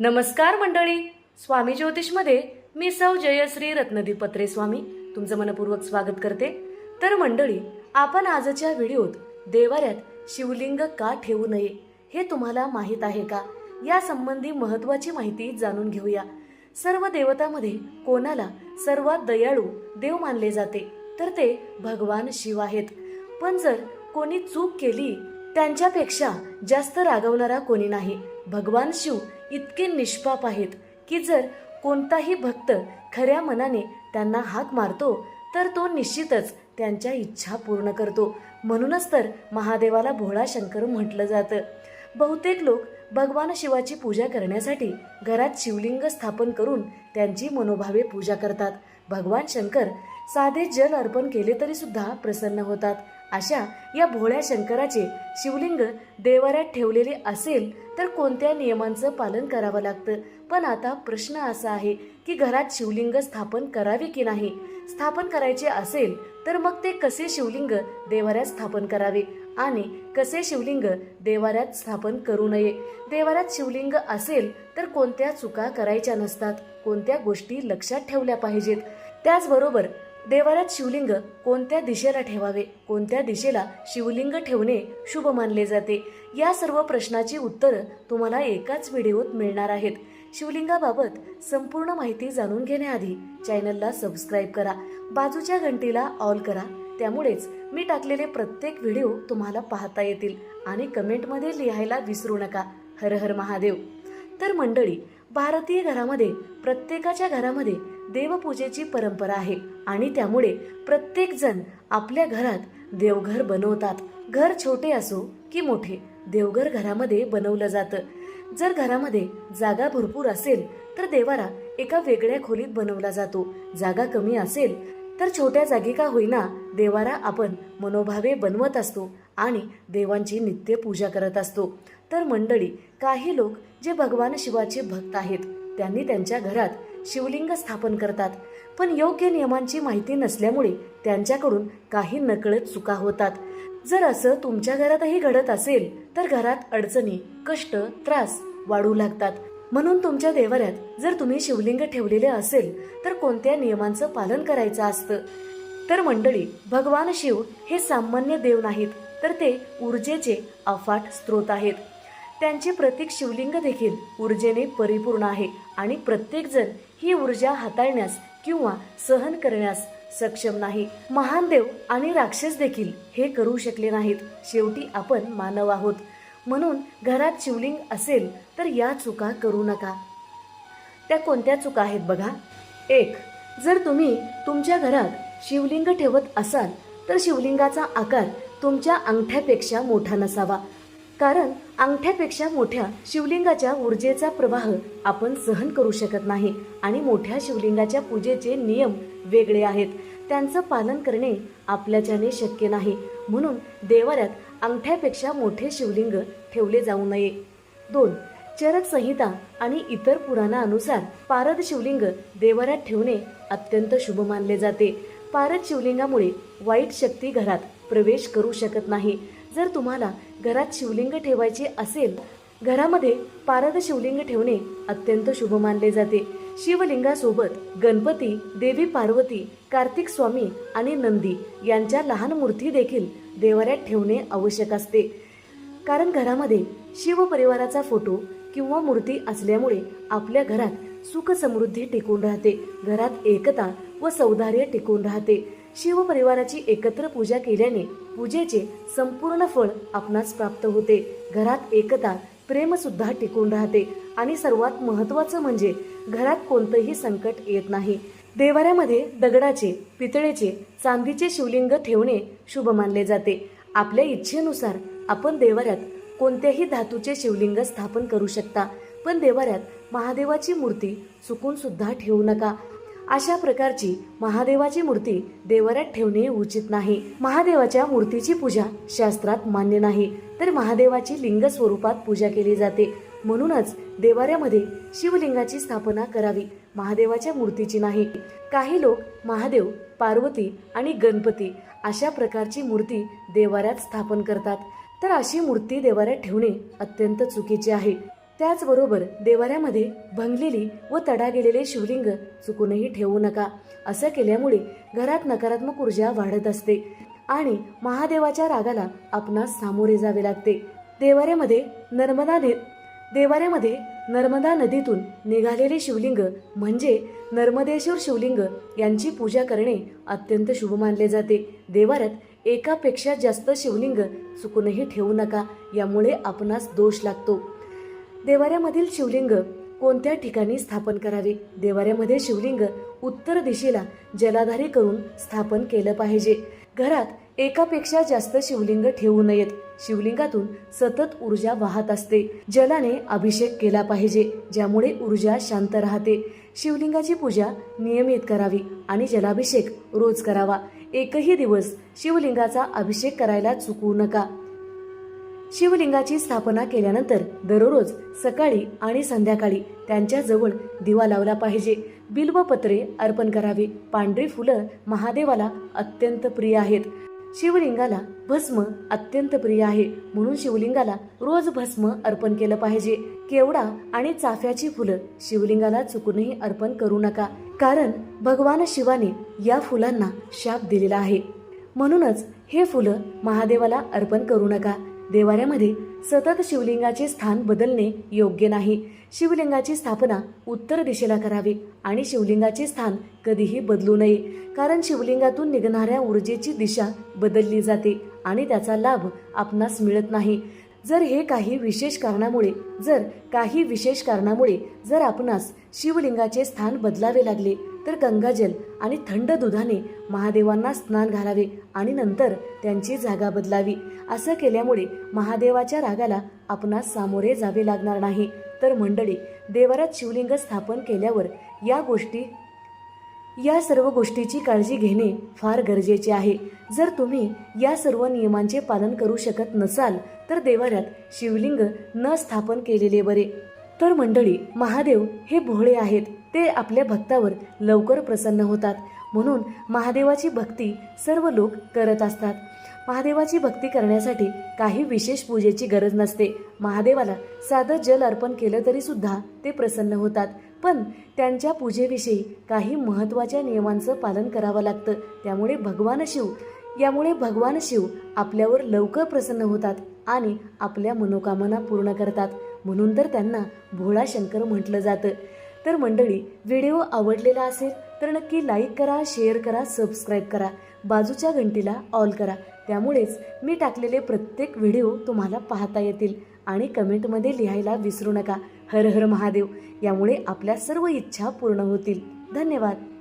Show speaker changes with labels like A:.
A: नमस्कार मंडळी. स्वामी ज्योतिषमध्ये मी सौ जयश्री रत्नदीप पत्रे स्वामी तुमचं मनपूर्वक स्वागत करते. तर मंडळी आपण आजच्या व्हिडिओत देवाऱ्यात शिवलिंग का ठेवू नये हे तुम्हाला माहीत आहे का? या संबंधी महत्वाची माहिती जाणून घेऊया. सर्व देवतामध्ये कोणाला सर्वात दयाळू देव मानले जाते तर ते भगवान शिव आहेत. पण जर कोणी चूक केली त्यांच्यापेक्षा जास्त रागवणारा कोणी नाही भगवान शिव इतके निष्पाप आहेत की जर कोणताही भक्त खऱ्या मनाने त्यांना हाक मारतो तर तो निश्चितच त्यांच्या इच्छा पूर्ण करतो. म्हणूनच तर महादेवाला भोळा शंकर म्हटलं जातं. बहुतेक लोक भगवान शिवाची पूजा करण्यासाठी घरात शिवलिंग स्थापन करून त्यांची मनोभावे पूजा करतात. भगवान शंकर साधे जल अर्पण केले तरी सुद्धा प्रसन्न होतात. अशा या भोळ्या शंकराचे शिवलिंग देवाऱ्यात ठेवलेले असेल तर कोणत्या नियमांचं पालन करावं लागतं? पण आता प्रश्न असा आहे की घरात शिवलिंग स्थापन करावे की नाही? स्थापन करायचे असेल तर मग ते कसे शिवलिंग देवाऱ्यात स्थापन करावे? आणि कसे शिवलिंग देवाऱ्यात स्थापन करू नये? देवाऱ्यात शिवलिंग असेल तर कोणत्या चुका करायच्या नसतात? कोणत्या गोष्टी लक्षात ठेवल्या पाहिजेत? त्याचबरोबर देवाऱ्यात शिवलिंग कोणत्या दिशेला ठेवावे कोणत्या दिशेला शिवलिंग ठेवणे शुभ मानले जाते? या सर्व प्रश्नाची उत्तरं तुम्हाला एकाच व्हिडिओत मिळणार आहेत. शिवलिंगाबाबत संपूर्ण माहिती जाणून घेण्याआधी चॅनलला सबस्क्राईब करा. बाजूच्या घंटीला ऑल करा. त्यामुळेच मी टाकलेले प्रत्येक व्हिडिओ तुम्हाला पाहता येतील आणि कमेंटमध्ये लिहायला विसरू नका. हर हर महादेव. तर मंडळी भारतीय घरामध्ये प्रत्येकाच्या घरामध्ये देवपूजेची परंपरा आहे आणि त्यामुळे प्रत्येक जण आपल्या घरात देवघर बनवतात. घर छोटे असो की मोठे देवघर घरामध्ये बनवलं जातं. जर घरामध्ये जागा भरपूर असेल तर देवारा एका वेगळ्या खोलीत बनवला जातो. जागा कमी असेल तर छोट्या जागी का होईना देवारा आपण मनोभावे बनवत असतो आणि देवांची नित्य पूजा करत असतो. तर मंडळी काही लोक जे भगवान शिवाचे भक्त आहेत त्यांनी त्यांच्या घरात शिवलिंग स्थापन करतात. पण योग्य नियमांची माहिती नसल्यामुळे त्यांच्याकडून काही नकळत चुका होतात. जर असं तुमच्या घरातही घडत असेल तर घरात अडचणी कष्ट त्रास वाढू लागतात. म्हणून तुमच्या देवाऱ्यात जर तुम्ही शिवलिंग ठेवलेले असेल तर कोणत्या नियमांचं पालन करायचं असतं? तर मंडळी भगवान शिव हे सामान्य देव नाहीत तर ते ऊर्जेचे अफाट स्रोत आहेत. त्यांचे प्रतीक शिवलिंग देखील ऊर्जेने परिपूर्ण आहे आणि प्रत्येकजण ही ऊर्जा हाताळण्यास किंवा सहन करण्यास सक्षम नाही. महान देव आणि राक्षस देखील हे करू शकले नाहीत. शेवटी आपण मानव आहोत. म्हणून घरात शिवलिंग असेल तर या चुका करू नका. त्या कोणत्या चुका आहेत बघा? एक जर तुम्ही तुमच्या घरात शिवलिंग ठेवत असाल तर शिवलिंगाचा आकार तुमच्या अंगठ्यापेक्षा मोठा नसावा. कारण अंगठ्यापेक्षा मोठ्या शिवलिंगाच्या ऊर्जेचा प्रवाह आपण सहन करू शकत नाही आणि मोठ्या शिवलिंगाच्या पूजेचे नियम वेगळे आहेत. त्यांचं पालन करणे आपल्याच्याने शक्य नाही. म्हणून देवाऱ्यात अंगठ्यापेक्षा मोठे शिवलिंग ठेवले जाऊ नये. दोन चरक संहिता आणि इतर पुराणानुसार पारद शिवलिंग देवाऱ्यात ठेवणे अत्यंत शुभ मानले जाते. पारद शिवलिंगामुळे वाईट शक्ती घरात प्रवेश करू शकत नाही. जर तुम्हाला घरात शिवलिंग ठेवायचे असेल घरामध्ये पारद शिवलिंग ठेवणे अत्यंत शुभ मानले जाते. शिवलिंगासोबत गणपती देवी पार्वती कार्तिक स्वामी आणि नंदी यांच्या लहान मूर्ती देखील देवाऱ्यात ठेवणे आवश्यक असते. कारण घरामध्ये शिव परिवाराचा फोटो किंवा मूर्ती असल्यामुळे आपल्या घरात सुख समृद्धी टिकून राहते. घरात एकता व सौंदर्य टिकून राहते. शिव परिवाराची एकत्र पूजा केल्याने पूजेचे संपूर्ण फळ आपणास प्राप्त होते. घरात एकता प्रेम सुद्धा टिकून राहते. आणि सर्वात महत्वाचं म्हणजे घरात कोणतंही संकट येत नाही. देवाऱ्यामध्ये दगडाचे पितळेचे चांदीचे शिवलिंग ठेवणे शुभ मानले जाते. आपल्या इच्छेनुसार आपण देवाऱ्यात कोणत्याही धातूचे शिवलिंग स्थापन करू शकता. पण देवाऱ्यात महादेवाची मूर्ती चुकून सुद्धा ठेवू नका. अशा प्रकारची महादेवाची मूर्ती देवाऱ्यात ठेवणे उचित नाही. महादेवाच्या मूर्तीची पूजा शास्त्रात मान्य नाही तर महादेवाची लिंग स्वरूपात पूजा केली जाते. म्हणूनच देवाऱ्यामध्ये शिवलिंगाची स्थापना करावी महादेवाच्या मूर्तीची नाही. काही लोक महादेव पार्वती आणि गणपती अशा प्रकारची मूर्ती देवाऱ्यात स्थापन करतात. तर अशी मूर्ती देवाऱ्यात ठेवणे अत्यंत चुकीचे आहे. त्याचबरोबर देवाऱ्यामध्ये भंगलेली व तडा गेलेले शिवलिंग चुकूनही ठेवू नका. असं केल्यामुळे घरात नकारात्मक ऊर्जा वाढत असते आणि महादेवाच्या रागाला आपणास सामोरे जावे लागते. देवाऱ्यामध्ये नर्मदा ने देवाऱ्यामध्ये नर्मदा नदीतून निघालेले शिवलिंग म्हणजे नर्मदेश्वर शिवलिंग यांची पूजा करणे अत्यंत शुभ मानले जाते. देवाऱ्यात एकापेक्षा जास्त शिवलिंग चुकूनही ठेवू नका. यामुळे आपणास दोष लागतो. देवाऱ्यामधील शिवलिंग कोणत्या ठिकाणी स्थापन करावे? देवाऱ्यामध्ये शिवलिंग उत्तर दिशेला जलाधारी करून स्थापन केलं पाहिजे. घरात एकापेक्षा जास्त शिवलिंग ठेवू नयेत. शिवलिंगातून सतत ऊर्जा वाहत असते. जलाने अभिषेक केला पाहिजे ज्यामुळे ऊर्जा शांत राहते. शिवलिंगाची पूजा नियमित करावी आणि जलाभिषेक रोज करावा. एकही दिवस शिवलिंगाचा अभिषेक करायला चुकवू नका. शिवलिंगाची स्थापना केल्यानंतर दररोज सकाळी आणि संध्याकाळी त्यांच्या जवळ दिवा लावला पाहिजे. बिल्वपत्रे अर्पण करावे. पांढरी फुलं महादेवाला अत्यंत प्रिय आहेत. शिवलिंगाला भस्म अत्यंत प्रिय आहे. म्हणून शिवलिंगाला रोज भस्म अर्पण केलं पाहिजे. केवडा आणि चाफ्याची फुलं शिवलिंगाला चुकूनही अर्पण करू नका. कारण भगवान शिवाने या फुलांना शाप दिलेला आहे. म्हणूनच हे फुलं महादेवाला अर्पण करू नका. देवाऱ्यामध्ये सतत शिवलिंगाचे स्थान बदलणे योग्य नाही. शिवलिंगाची स्थापना उत्तर दिशेला करावी आणि शिवलिंगाचे स्थान कधीही बदलू नये. कारण शिवलिंगातून निघणाऱ्या ऊर्जेची दिशा बदलली जाते आणि त्याचा लाभ आपणास मिळत नाही. जर हे काही विशेष कारणामुळे जर काही विशेष कारणामुळे जर आपणास शिवलिंगाचे स्थान बदलावे लागले तर गंगाजल आणि थंड दुधाने महादेवांना स्नान घालावे आणि नंतर त्यांची जागा बदलावी. असं केल्यामुळे महादेवाच्या रागाला आपणास सामोरे जावे लागणार नाही. तर मंडळी देवारात शिवलिंग स्थापन केल्यावर या गोष्टी या सर्व गोष्टीची काळजी घेणे फार गरजेचे आहे. जर तुम्ही या सर्व नियमांचे पालन करू शकत नसाल तर देवाऱ्यात शिवलिंग न स्थापन केलेले बरे. तर मंडळी महादेव हे भोळे आहेत. ते आपल्या भक्तावर लवकर प्रसन्न होतात. म्हणून महादेवाची भक्ती सर्व लोक करत असतात. महादेवाची भक्ती करण्यासाठी काही विशेष पूजेची गरज नसते. महादेवाला साधं जल अर्पण केलं तरी सुद्धा ते प्रसन्न होतात. पण त्यांच्या पूजेविषयी काही महत्त्वाच्या नियमांचं पालन करावं लागतं. त्यामुळे भगवान शिव यामुळे भगवान शिव आपल्यावर लवकर प्रसन्न होतात आणि आपल्या मनोकामना पूर्ण करतात. म्हणून तर त्यांना भोळा शंकर म्हटलं जातं. तर मंडळी व्हिडिओ आवडलेला असेल तर नक्की लाईक करा शेअर करा सबस्क्राईब करा. बाजूच्या घंटीला ऑल करा. त्यामुळेच मी टाकलेले प्रत्येक व्हिडिओ तुम्हाला पाहता येतील आणि कमेंटमध्ये लिहायला विसरू नका. हर हर महादेव. यामुळे आपल्या सर्व इच्छा पूर्ण होतील. धन्यवाद.